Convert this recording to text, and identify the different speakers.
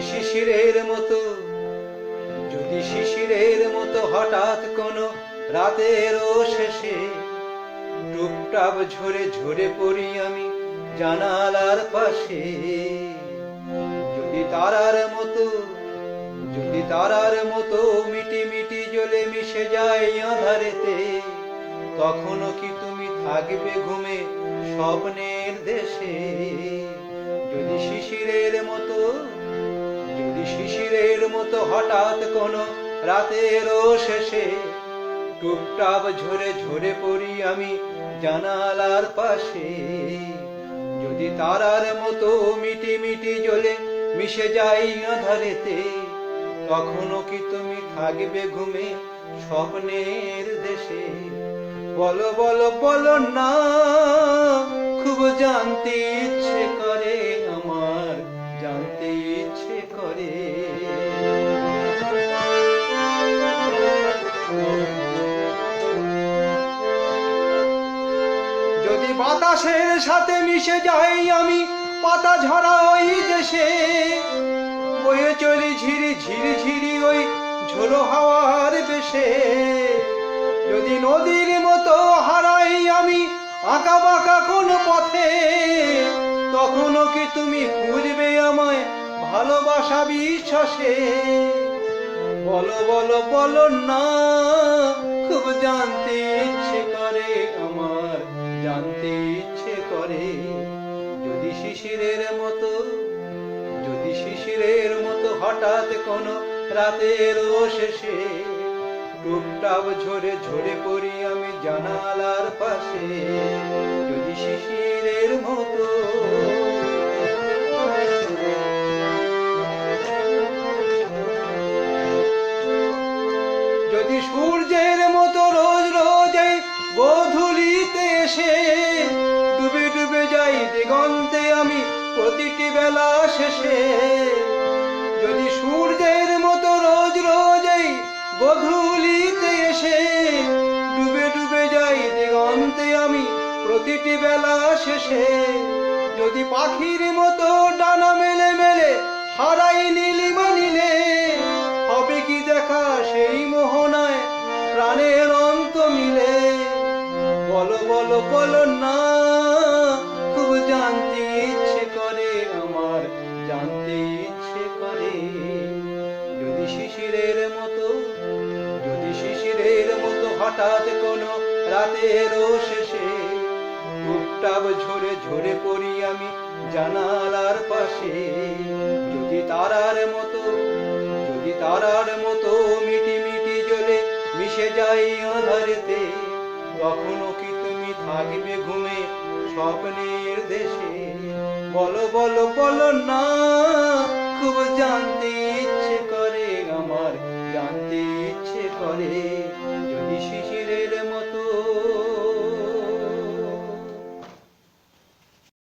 Speaker 1: শিশিরের মতো, যদি শিশিরের মতো হঠাৎ কোনো রাতেরও শেষে টুপটাপ ঝরে ঝরে পড়ি আমি জানালার পাশে। যদি তারার মতো, যদি তারার মতো মিটি মিটি জ্বলে মিশে যায় আধারেতে, তখনও কি তুমি থাকবে ঘুমে স্বপ্নের দেশে? যদি শিশিরের মতো যদি শিশিরের মতো হঠাৎ কোনো রাতেরও শেষে টুপটাপ ঝরে ঝরে পড়ি আমি জানালার পাশে। যদি তারার মতো মিটি মিটি জ্বলে মিশে যাই আধারেতে, তখনও কি তুমি থাকবে ঘুমে স্বপ্নের দেশে? বলো বলো বলো না, খুব জানতে বাতাসের সাথে মিশে যাই আমি, পাতা ঝরা ওই দেশে। বয়ে চলি ঝিরি ঝিরি ঝিরি ওই ঝোলো হাওয়ার দেশে যদি নদীর মতো হারাই আমি আঁকা বাঁকা কোন পথে, তখনও কি তুমি খুঁজবে আমায় ভালোবাসা বিশ্বাসে? বলো বলো বলো না, খুব জানতে ইচ্ছে করে আমার। জানতে ইচ্ছে করে। যদি শিশিরের মতো, যদি শিশিরের মতো হঠাৎ কোনো রাতের শেষে টুকটাপ ঝরে ঝরে পড়ি আমি জানালার পাশে। যদি শিশিরের মতো যদি সূর্যের প্রতিটি বেলা শেষে, যদি সূর্যের মতো রোজ রোজ এই গোধূলিতে এসে ডুবে ডুবে যাই দিগন্তে আমি প্রতিটি বেলা শেষে, যদি পাখির মতো ডানা মেলে মেলে হারাই নীলিমা নীলে, হবে কি দেখা সেই মোহনায় প্রাণের অন্ত মিলে? বলো বলো বলো না। হঠাৎ শেষে ঝরে ঝরে পড়ি আমি জানালার পাশে। যদি তারার মতো, যদি তারার মতো মিটি মিটি মিশে যাই আধারেতে তখনও কি তুমি থাকবে ঘুমে স্বপ্নের দেশে? বলো বলো বলো না, খুব জানতে যদি শিশিরের মতো।